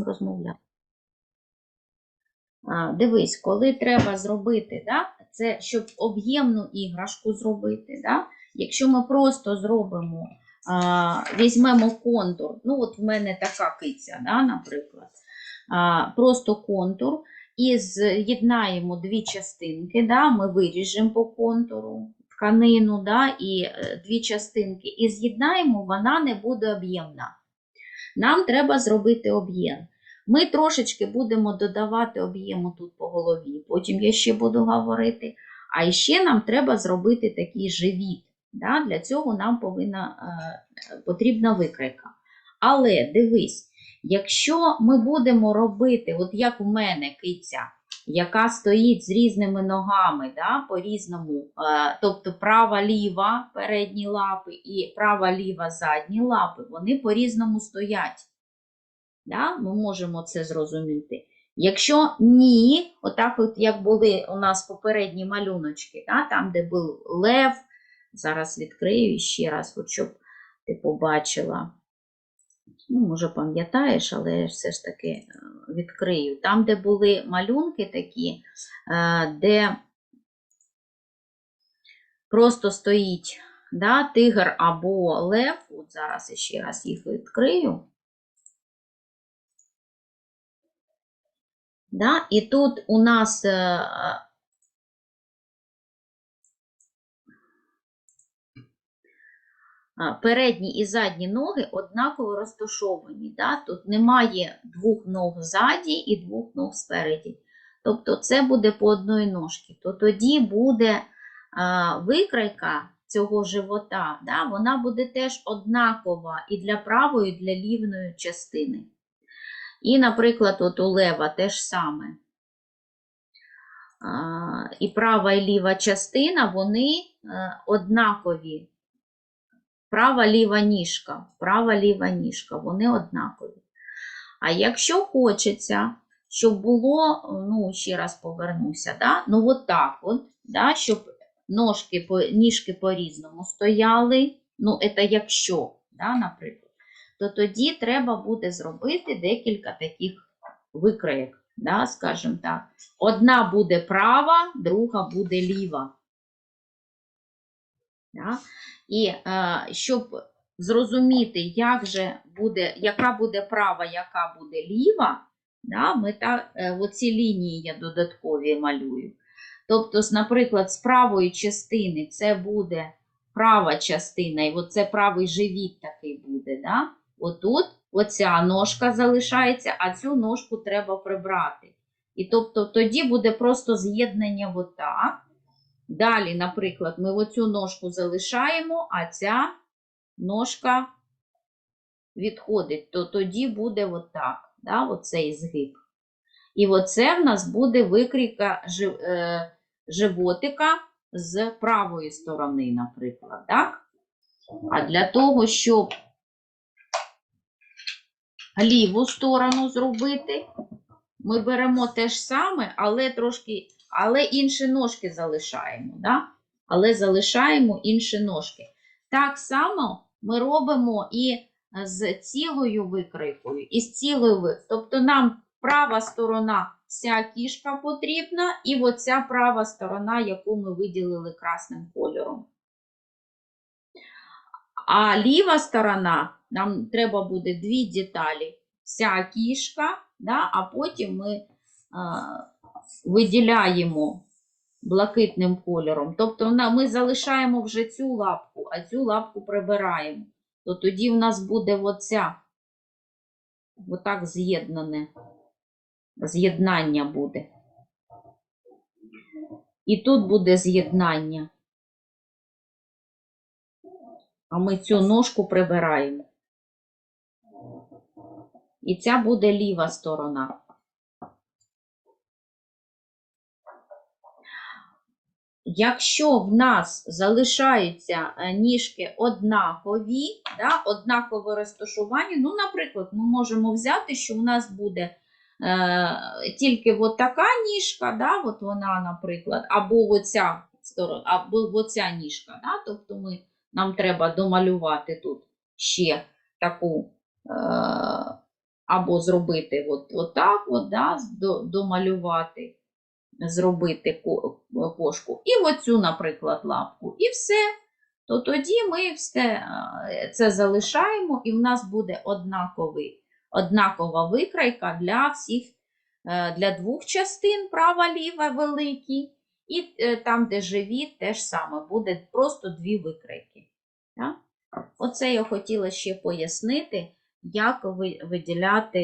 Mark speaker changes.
Speaker 1: розмовляти. А, дивись, коли треба зробити, да, це щоб об'ємну іграшку зробити. Да, якщо ми просто зробимо, а, візьмемо контур, ну от в мене така киця, да, наприклад, а, просто контур, і з'єднаємо дві частинки, да, ми виріжемо по контуру тканину да, і е, дві частинки, і з'єднаємо, вона не буде об'ємна. Нам треба зробити об'єм. Ми трошечки будемо додавати об'єму тут по голові, потім я ще буду говорити. А ще нам треба зробити такий живіт. Да? Для цього нам повинна, е, потрібна викрика. Але дивись, якщо ми будемо робити, от як у мене киця, яка стоїть з різними ногами, да, по-різному, е, тобто права-ліва передні лапи і права-ліва задні лапи, вони по-різному стоять. Да? Ми можемо це зрозуміти. Якщо ні, отак, от як були у нас попередні малюночки, да? там, де був лев, зараз відкрию ще раз, от щоб ти побачила. Ну, може, пам'ятаєш, але я все ж таки е, відкрию. Там, де були малюнки такі, е, де просто стоїть да, тигр або лев, от зараз ще раз їх відкрию. Да? І тут у нас е, а, передні і задні ноги однаково розташовані. Да? Тут немає двох ног ззаді і двох ног спереді. Тобто це буде по одної ножки. То тоді буде викрайка цього живота, да? вона буде теж однакова і для правої, і для лівої частини. І, наприклад, от у лева теж саме. А, І права і ліва частина, вони е, однакові. Права ліва ніжка, права ліва ніжка, вони однакові. А якщо хочеться, щоб було, ну, ще раз повернуся, да? ну от так от, да? щоб ножки, ніжки по-різному стояли, ну, це якщо, да, наприклад то тоді треба буде зробити декілька таких викроїк, да, скажімо так. Одна буде права, друга буде ліва. Да? І е, щоб зрозуміти, як же буде, яка буде права, яка буде ліва, да, ми та, е, оці лінії я додаткові малюю. Тобто, наприклад, з правої частини це буде права частина, і оце правий живіт такий буде. Да? Отут оця ножка залишається, а цю ножку треба прибрати. І тобто тоді буде просто з'єднання отак. Далі, наприклад, ми оцю ножку залишаємо, а ця ножка відходить, то тоді буде отак, да, оцей згиб. І оце в нас буде викрійка е, животика з правої сторони, наприклад. Так? А для того, щоб ліву сторону зробити. Ми беремо те ж саме, але трошки, але інші ножки залишаємо. Да? Але залишаємо інші ножки. Так само ми робимо і з цілою викройкою, і з цілою ви- Тобто нам права сторона вся кішка потрібна, і оця права сторона, яку ми виділили красним кольором. А ліва сторона, нам треба буде дві деталі. Вся кішка, да, а потім ми а, виділяємо блакитним кольором. Тобто ми залишаємо вже цю лапку, а цю лапку прибираємо. То тоді в нас буде оця, отак з'єднане. З'єднання буде. І тут буде з'єднання. А ми цю ножку прибираємо. І ця буде ліва сторона. Якщо в нас залишаються е, ніжки однакові, да, однакове розташування, ну, наприклад, ми можемо взяти, що в нас буде е, тільки от така ніжка, да, от вона, наприклад, або оця або оця ніжка. Да, тобто ми, нам треба домалювати тут ще таку е, або зробити от, от так, от, да, домалювати, зробити кошку. І оцю, наприклад, лапку. І все. То тоді ми все е, це залишаємо, і в нас буде однаковий, однакова викрайка для всіх, е, для двох частин, права, ліва, великі. І е, там, де живіт, теж саме буде просто дві викрайки. Так? Оце я хотіла ще пояснити, як виділяти